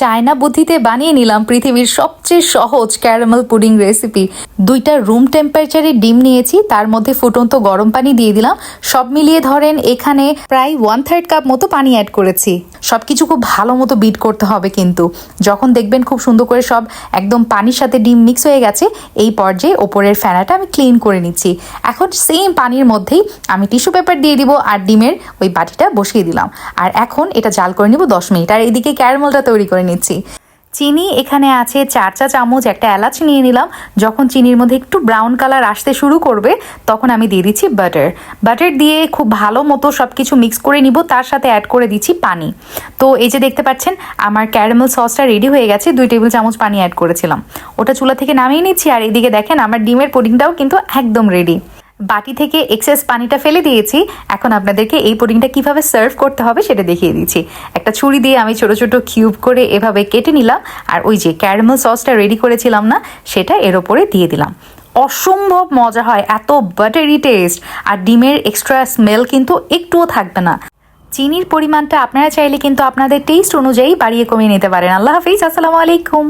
China বুদ্ধিতে বানিয়ে নিলাম পৃথিবীর সবচেয়ে সহজ ক্যারামেল পুডিং রেসিপি। দুইটা রুম টেম্পারেচারে ডিম নিয়েছি, তার মধ্যে ফুটন্ত গরম পানি দিয়ে দিলাম। সব মিলিয়ে ধরেন এখানে প্রায় ওয়ান থার্ড কাপ মতো পানি অ্যাড করেছি। সব কিছু খুব ভালো মতো বিট করতে হবে কিন্তু। যখন দেখবেন খুব সুন্দর করে সব একদম পানির সাথে ডিম মিক্স হয়ে গেছে, এই পর্যায়ে ওপরের ফেনাটা আমি ক্লিন করে নিচ্ছি। এখন সেম পানির মধ্যেই আমি টিস্যু পেপার দিয়ে দিব আর ডিমের ওই বাটিটা বসিয়ে দিলাম। আর এখন এটা জাল করে নিব দশ মিনিট। আর এদিকে ক্যারামেলটা তৈরি করে নিচ্ছি। চিনি এখানে আছে চার চা চামচ, একটা এলাচ নিয়ে নিলাম। যখন চিনির মধ্যে একটু ব্রাউন কালার আসতে শুরু করবে, তখন আমি দিয়ে দিচ্ছি বাটার বাটার দিয়ে খুব ভালো মতো সব কিছু মিক্স করে নিব, তার সাথে অ্যাড করে দিচ্ছি পানি। তো এই যে দেখতে পাচ্ছেন, আমার ক্যারামেল সসটা রেডি হয়ে গেছে, দুই টেবিল চামচ পানি অ্যাড করেছিলাম। ওটা চুলা থেকে নামিয়ে নিচ্ছি, আর এদিকে দেখেন, আমার ডিমের পুডিংটাও কিন্তু একদম রেডি বাটি থেকে এক্সেস পানিটা ফেলে দিয়েছি। এখন আপনাদেরকে এই পুডিংটা কীভাবে সার্ভ করতে হবে সেটা দেখিয়ে দিচ্ছি। একটা ছুরি দিয়ে আমি ছোট ছোট কিউব করে এভাবে কেটে নিলাম, আর ওই যে ক্যারামেল সসটা রেডি করেছিলাম না, সেটা এর ওপরে দিয়ে দিলাম। অসম্ভব মজা হয়, এত বাটারি টেস্ট আর ডিমের এক্সট্রা স্মেল কিন্তু একটুও থাকবে না। চিনির পরিমাণটা আপনারা চাইলে কিন্তু আপনাদের টেস্ট অনুযায়ী বাড়িয়ে কমিয়ে নিতে পারেন। আল্লাহ হাফিজ, আসসালামু আলাইকুম।